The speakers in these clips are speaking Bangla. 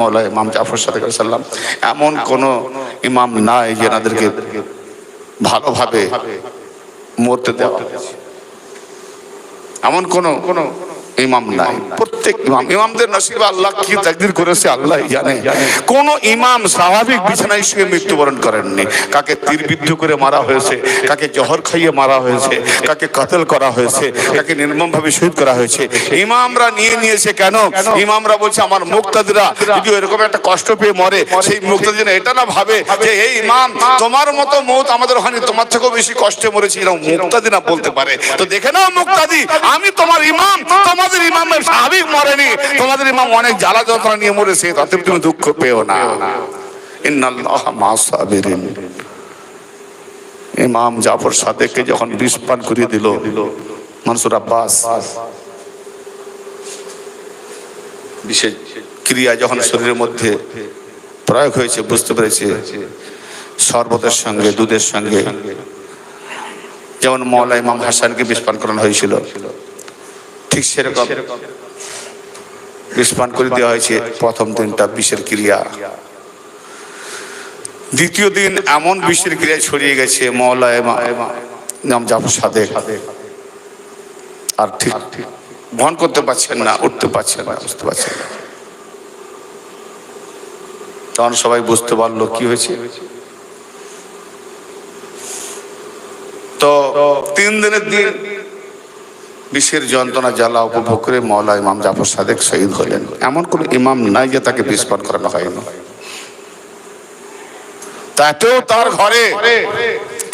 মৌলা ইমাম জাফর সাদেক সাল্লাম এমন কোন ইমাম নাই যেনাদেরকে ভালোভাবে মরতে দেওয়া এমন কোনো কোন ইমাম নাই। প্রত্যেক ইমাম ইমামদের নসিব আল্লাহ কি তাকদির করেছে আল্লাহ জানে। কোন ইমাম স্বাভাবিক বিছানায় শুয়ে মৃত্যুবরণ করেননি। কাকে তীরবিদ্ধ করে মারা হয়েছে কাকে জহর খাইয়ে মারা হয়েছে কাকে কতল করা হয়েছে কাকে নির্মমভাবে শহীদ করা হয়েছে। ইমামরা নিয়ে নিয়েছে কেন? ইমামরা বলছে আমার মুক্তাদিরা যদি এরকম একটা কষ্ট পেয়ে মরে সেই মুক্তাদিরা এটা না ভাবে যে এই ইমাম তোমার মতো মৌত আমাদের হয়নি তোমার থেকেও বেশি কষ্টে মরেছি। এরকম মুক্তাদি না বলতে পারে। তো দেখে নাও মুক্তাদি আমি তোমার ইমাম তোমাদের ইমামের স্বাভাবিক মরেনি। তোমাদের ইমাম অনেক জ্বালা যন্ত্রণা নিয়ে মরেছে, তাতে তুমি দুঃখ পেও না। ইমাম জাফর সাদেককে যখন করিয়ে দিল আব্বাস বিশেষ ক্রিয়া যখন শরীরের মধ্যে প্রয়োগ হয়েছে, বুঝতে পেরেছে, শরবতের সঙ্গে, দুধের সঙ্গে, যেমন মৌলা ইমাম হাসানকে বিষ পান করানো হয়েছিল। ঠিক সেরকম। বিষ করে দেওয়া হয়েছে প্রথম দিনটা বিষের ক্রিয়া। দ্বিতীয় দিন এমন বিষের ক্রিয়া ছড়িয়ে গেছে মৌলা ইমাম জাফর সাদেক। আর ঠিক বহন করতে পারছেন না, উঠতে পারছেন না, বুঝতে পারছেন না। তখন সবাই বুঝতে পারল কি হয়েছে। তো তিন দিনের দিন বিষের যন্ত্রণা জ্বালা উপভোগ করে মৌলা ইমাম জাফর সাদেক শহীদ হলেন। এমন কোন ইমাম নাই যে তাকে বিস্ফোরণ করানো হয়নি। তাতেও তার ঘরে।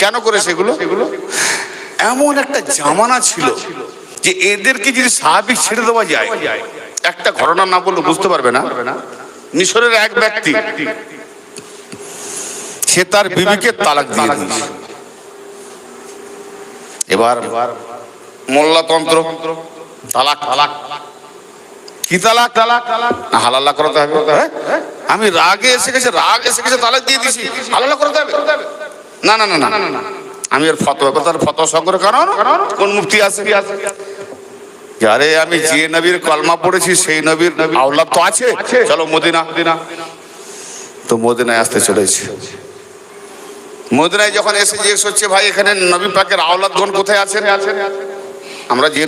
কেন করে সেগুলো এমন একটা জামানা ছিল যে এদেরকে যদি স্বাভাবিক ছেড়ে দেওয়া যায়, একটা ঘটনা না বললে বুঝতে পারবে না। মিশরের এক ব্যক্তি, সে তার বিবিকে তালাক দিয়ে দিয়েছে। এবার মোল্লাতন্ত্র। তালাক। তালাক কি তালাক? তালাক হালাল্লা করাতে হবে। হ্যাঁ? আমি রাগে এসে গেছে রাগ এসে গেছে তালাক দিয়ে দিছি। হালাল্লা করাতে হবে? না না না না না আমি এর ফতোয়া করতে ফতোয়া সংগ্রহ কারণ? কোন মুক্তি আছে? আরে আমি যে নবীর কলমা পড়েছি সেই নবীর আওলাদ তো আছে। চলো মদিনা। তো মদিনায় আসতে চলেছে। মদিনায় যখন এসে জিজ্ঞেস হচ্ছে ভাই এখানে নবী পাকের আওলাদগণ কোথায় আছেন? আমরা যে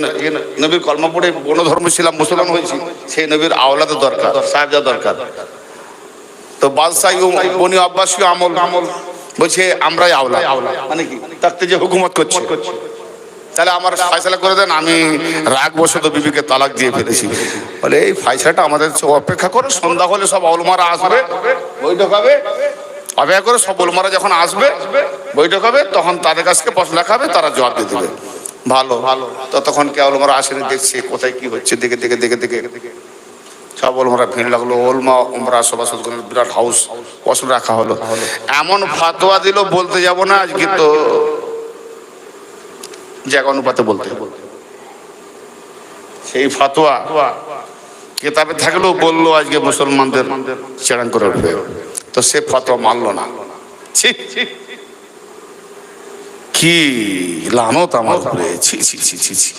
নবীর কলমা পড়ে ধর্ম ছিলাম, মুসলমান হয়েছি, সেই নবীর আওলাদের দরকার সাহেবজা দরকার। তো বাদশাহ বনি আব্বাসী আমল আমল বলছে, আমরাই আওলা মানে কি? তাতে যে হুকুমত করছে। তাহলে আমার ফয়সালা করে দেন, আমি রাগ বসত বিবিকে তালাক দিয়ে ফেলেছি। বলে, এই ফয়সালাটা আমাদের অপেক্ষা করে, সন্ধ্যা হলে সব অলমারা আসবে, বৈঠক হবে। অপেক্ষা করে, সব অলমারা যখন আসবে, বৈঠক হবে, তখন তাদের কাছকে প্রশ্ন লেখা হবে তারা জবাব দিয়ে দেবে। ভালো ভালো। ততক্ষণ কে অলমারা আসেনি? দেখছে কোথায় কি হচ্ছে। দেখে দেখে দেখে দেখে। সব ওলমারা ভিড় লাগল। ওলমা ওমরা সভাসদ বিরাট হাউস। বসন রাখা হলো। এমন ফাতোয়া দিল বলতে যাব না আজকে তো। জায়গা অনুপাতে বলতে। সেই ফাতোয়া কেতাবে থাকলেও বলল আজকে মুসলমানদের চেরাং করে উঠবে। তো সে ফতোয়া মানলো না। ছি, কি লানত আমার উপরে? ছি ছি ছি ছি ছি।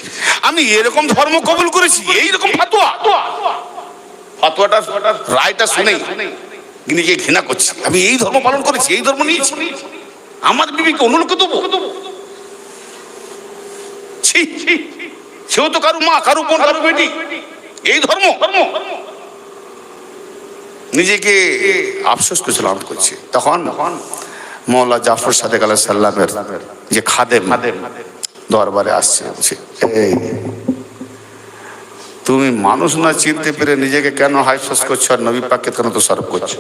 আমি এরকম ধর্ম কবুল করেছি, এইরকম ফাতোয়া। ফাতোয়াটা, রায়টা শুনেই নিজেকে ঘৃণা করছি। আমি এই ধর্ম পালন করেছি, এই ধর্ম নিয়েছি। আমার বিবিকে অনুলোকে দেবো। ছি ছি সেও তো কারু মা কারু বোন কারু বেটি। এই ধর্ম ধর্ম। নিজেকে আফসোস করছে লাভ করছে। তখন মৌলা জাফর সাদেক আলাহ সাল্লামের যে খাদেম দরবারে আসছে এই, তুমি মানুষ না চিনতে পেরে নিজেকে কেন হাইফাস করছ আর নবী পাককে কেন দোষারোপ করছ?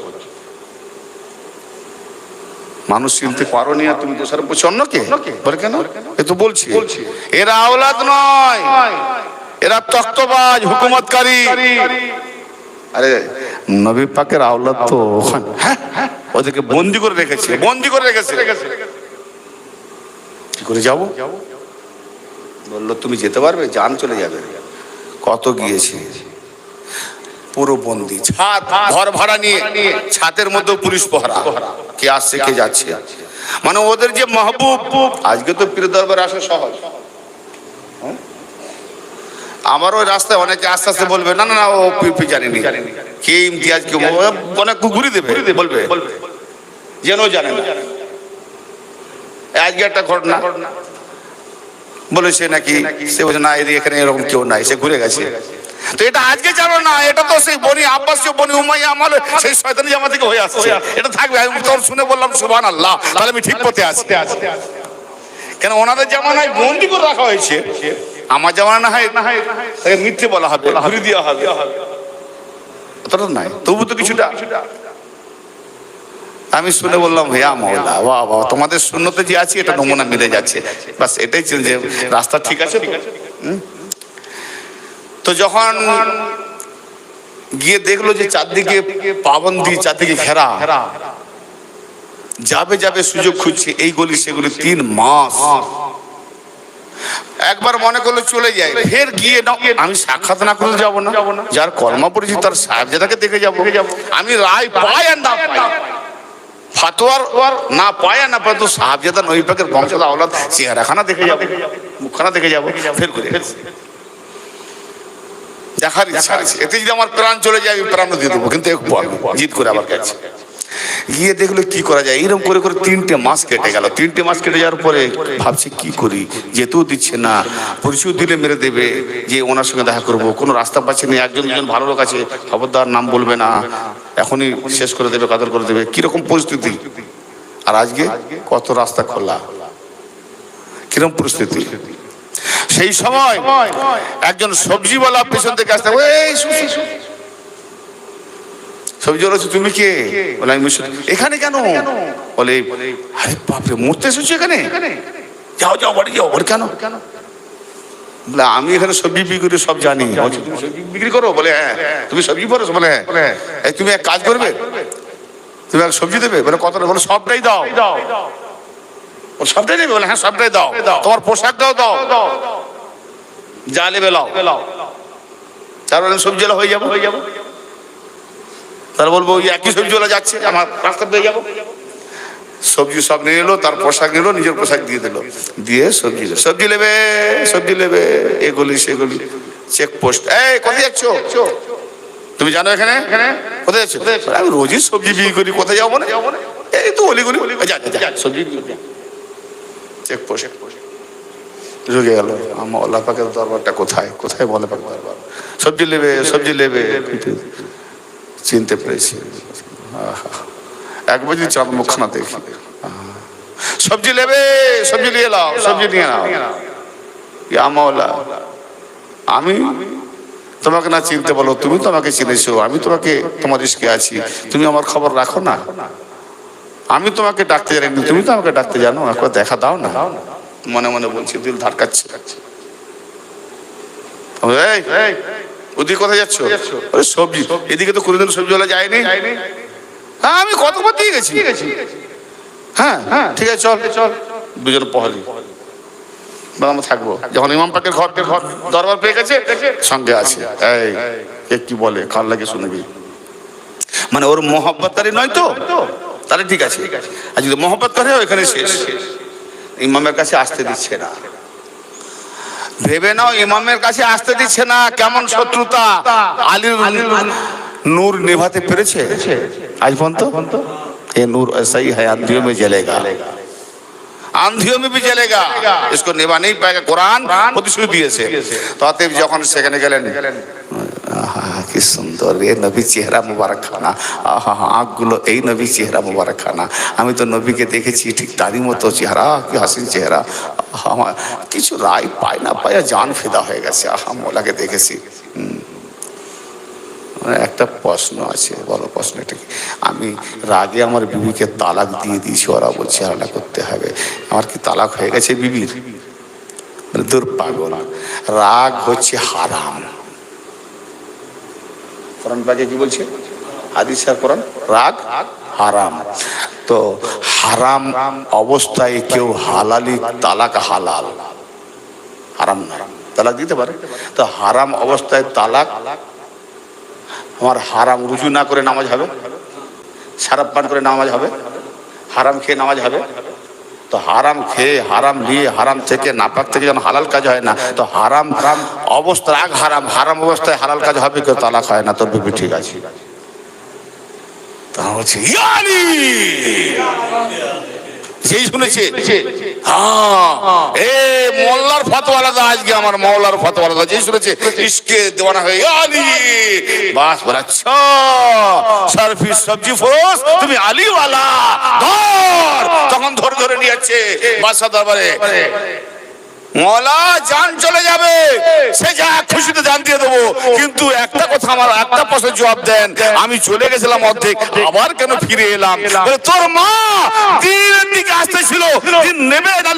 মানুষ চিনতে পারো নি আর তুমি দোষারোপ করছ অন্যকে? বলে কেন? এ তো বলছি। এরা আওলাদ নয়। এরা তক্তবাজ, হুকুমতকারী। আরে, নবী পাকের আওলাদ তো হ্যাঁ হ্যাঁ। ওদেরকে বন্দি করে রেখেছে। বন্দি করে রেখেছে। কি করে যাব? বলল, তুমি যেতে পারবে? যান চলে যাবে। কত গিয়েছে? পুরো বন্দি, ছাদ, ঘর ভাড়া নিয়ে, ছাদের মধ্যে পুলিশ পহরা। কে আসছে, কে যাচ্ছে? মানে ওদের যে মাহবুব, আজকে তো পীর দরবার আসা সহজ। হ্যাঁ? আমার ওই রাস্তায় অনেকে আস্তে আস্তে বলবে, না না ও পিপি জানিনি। কে ইমতিয়াজ কে অনেক ঘুরি দেবে, বলবে। যেন জানে না। আজকে একটা ঘটনা। বলেছে নাকি সে বলছে, না, এদিকে এখানে এরকম কেউ নাই, সে ঘুরে গেছে। তো এটা আজকে জানো না, এটা তো সেই বনি আব্বাস বনি উমাইয়া আমার সেই শয়তানি জামা থেকে হয়ে আসছে। এটা থাকবে, আমি তোর শুনে বললাম সুবহান আল্লাহ তাহলে আমি ঠিক পথে আছি। কেন ওনাদের জামানায় বন্দি করে রাখা হয়েছে? আমার জামানা না হয় না হয় তাকে মিথ্যে বলা হবে ঘুরি দেওয়া হবে। অতটা নাই, তবু তো কিছুটা। আমি শুনে বললাম হ্যাঁ মহল্লা, বাহ বাহ, তোমাদের শূন্যতে যে আছে, এটা নমুনা মিলে যাচ্ছে। বাস এটাই ছিল যে রাস্তা ঠিক আছে তো? যখন গিয়ে দেখল যে চারদিকে পাবন্দি, চারদিকে ঘেরা, যাবে যাবে সুযোগ খুঁজছে, এই গলি, সেগুলি তিন মাস। একবার মনে করল চলে যায়, ফের গিয়ে আমি সাক্ষাৎ না করলে যাব না। যার কর্মা পড়েছি তার সাহেবজাদাকে দেখে যাব। আমি রায় পাই আর না পাই। ফাতোয়ার না পায় না পায় তো সাহাবজাদা নই পাকের বংশদা আওলাদ চেহারাখানা দেখে যাব মুখখানা দেখে যাব ফের করে দেখার ইচ্ছা আছে। এতে যদি আমার প্রাণ চলে যায় আমি প্রাণ দিয়ে দেবো কিন্তু জিদ করে আমার গেছে। গিয়ে দেখল কি করা যায়? এরকম করে করে তিনটে মাস কেটে গেল। তিনটে মাস কেটে যাওয়ার পরে ভাবছে, কি করি? যেতেও দিচ্ছে না। পরিচয় দিলে মেরে দেবে, যে ওনার সঙ্গে দেখা করব। কোনো রাস্তা পাচ্ছে না, একজন দুজন ভালো লোক আছে, খবরদার, নাম বলবে না। এখনই শেষ করে দেবে কাদর করে দেবে। কীরকম পরিস্থিতি? আর আজকে কত রাস্তা খোলা। কীরকম পরিস্থিতি? সেই সময় একজন সবজিওয়ালা পেছন থেকে আসতে, ওই। সবজি বলেছ তুমি কে? বলে আমি। এখানে কেন? বলে আরে বাপরে মরতে এসেছ এখানে? যাও যাও বাড়ি যাও। বলে কেন? বলে আমি এখানে সবজি বিক্রি সব জানি। তুমি সবজি বিক্রি করো বলে হ্যাঁ তুমি সবজি করো বলে হ্যাঁ। এই তুমি এক কাজ করবে? তুমি এক সবজি দেবে? বলে কত বলে সবটাই দাও। বলে, সবটাই দেবে? বলে হ্যাঁ সবটাই দাও। তোমার পোশাকটাও দাও দাও। যা নেবে লাও। তারপরে সবজি হয়ে যাব। হয়ে যাব। তারা বলব, ওই একই সবজিওয়ালা যাচ্ছে, আমার রাস্তা পেয়ে যাব। সবজি সব নিয়ে এলো, তার পোশাক নিলো, নিজের পোশাক দিয়ে দিল। দিয়ে সবজি সবজি নেবে সবজি নেবে এগুলি সেগুলি। চেক পোস্ট এই, কোথায় যাচ্ছ? তুমি জানো এখানে? কোথায় যাচ্ছ? আমি রোজই সবজি বিক্রি করি, কোথায় যাব না এই তো অলিগুলি। সবজি চেক পোস্ট ঢুকে গেল। আমার আল্লাহ পাকের দরবারটা কোথায়? কোথায় বলে পাক দরবার? সবজি নেবে সবজি নেবে চিনতে পেরেছি। আহা। এক বাজি চাঁদ মুখখানা দেখি। সবজি নেবে, সবজি নিয়ে নাও, সবজি নিয়ে নাও। ইয়া আমি তোমাকে না চিনতে বলো, তুমি তো আমাকে চিনেছো, আমি তোমাকে, তোমার ইস্কে আছি। তুমি আমার খবর রাখো না। আমি তোমাকে ডাকতে জানি তুমি তো আমাকে ডাকতে জানো, একবার দেখা দাও না। মনে মনে বলছি, দিল ধারকাচ্ছে। এই ওদিকে কোথায় যাচ্ছ? সবজি। এদিকে তো কোনোদিন সবজিওয়ালা যায়নি? হ্যাঁ আমি কতবার দিয়ে গেছি। হ্যাঁ হ্যাঁ। ঠিক আছে চল। চল। দুজন পহালি। আমরা থাকব। যখন ইমাম পাকের ঘর ঘর দরবার পেয়ে গেছে সঙ্গে আছে। এই কে কি বলে কার লাগে শুনবি? মানে ওর মহব্বত মহব্বতারি নয় তো? তাহলে ঠিক আছে। আর যদি মহব্বত করে ওইখানে শেষ। ইমামের কাছে আসতে দিচ্ছে না। ভেবে নাও ইমামের কাছে আসতে দিচ্ছে না কেমন শত্রুতা আলীর নূর নেভাতে পেরেছে আজ পর্যন্ত ये नूर ऐसा ही है आंधियों में जलेगा आंधियों में भी जलेगा इसको निभा नहीं पाएगा কোরআন প্রতিশ্রুতি দিয়েছে তো অতএব যখন সেখানে গেলেন আহা কি সুন্দর এ নবী চেহারা মুবারক খানা আহা আঁকগুলো এই নবী চেহারা মুবারক খানা আমি তো নবীকে দেখেছি ঠিক তারই মতো চেহারা কি হাসিন চেহারা আহা, আমার কিছু রায় পায় না পায় জান ফেদা হয়ে গেছে। আহা, মোলাকে দেখেছি। হুম। একটা প্রশ্ন আছে বলো প্রশ্নটা কি? আমি রাগে আমার বিবিকে তালাক দিয়ে দিয়েছি, ওরা বলছে হারানা করতে হবে। আমার কি তালাক হয়ে গেছে বিবির মানে দূর পাগল। রাগ হচ্ছে হারাম। কোরআন পাকে কি বলছে? হাদিস আর কোরআন? রাগ হারাম। তো হারাম অবস্থায় কেউ হালালি তালাক হালাল। হারাম না। তালাক দিতে পারে। তো হারাম অবস্থায় তালাক, আমার হারাম রুজু না করে নামাজ হবে সারাপ পান করে নামাজ হবে, হারাম খেয়ে নামাজ হবে। তো হারাম খেয়ে, হারাম নিয়ে, হারাম থেকে নাপাক থেকে যেন হালাল কাজ হয় না, তো হারাম হারাম অবস্থা, রাগ হারাম হারাম অবস্থায় হালাল কাজ হবে, কেউ তালাক হয় না। বিপি ঠিক আছে। তা বলছে ইয়ালি যেই শুনেছে হ্যাঁ এ মোল্লার ফতোয়া আলাদা আজকে আমার মৌলার ফতোয়া যেই শুনেছে, ইসকে দেওয়ানা হয়ে সবজি ফোস তুমি আলিওয়ালা, ধর। তখন ধরে ধরে নিয়ে যাচ্ছে বাদশা দরবারে মলা জান চলে যাবে। খুশিতে দিয়ে দেবো। কিন্তু একটা কথা আমার একটা জবাব দেন। আমি চলে গেছিলাম অর্ধেক, আবার কেন ফিরে এলাম? তোর মা দিনের দিকে আসতেছিল দিন নেবে না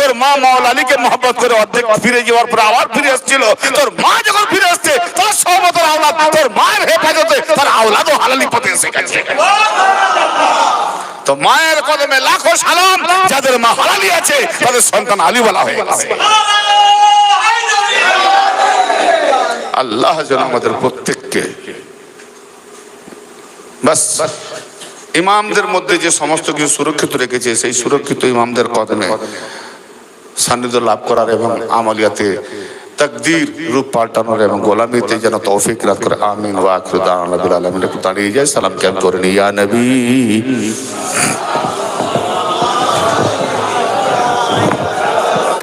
তোর মা মাওলা আলীকে মহব্বত করে অর্ধেক ফিরে যাওয়ার পর আবার ফিরে আসছিল। তোর মা যখন ফিরে আসছে, তার সহমতের আওলাদ, তোর মায়ের হেফাজতে তার আওলাদও হালালি পথে এসে গেছে। তো মায়ের কদমে লাখো সালাম যাদের মা হালালি আছে, তাদের সন্তান আলিওয়ালা হয়ে গেছে। আল্লাহ যেন আমাদের প্রত্যেককে বাস, ইমামদের মধ্যে যে সমস্ত কিছু সুরক্ষিত রেখেছে, সেই সুরক্ষিত ইমামদের কদমে সান্নিধ্য লাভ করার এবং আমালিয়াতে তকদির রূপ পাল্টানোর এবং গোলামিতে যেন তৌফিক লাভ করে, আমিন ওয়া আখিরু দাওয়ানা বিল আলামিন। একটু দাঁড়িয়ে যায় সালাম ক্যাম্প করে নিয়া নবী।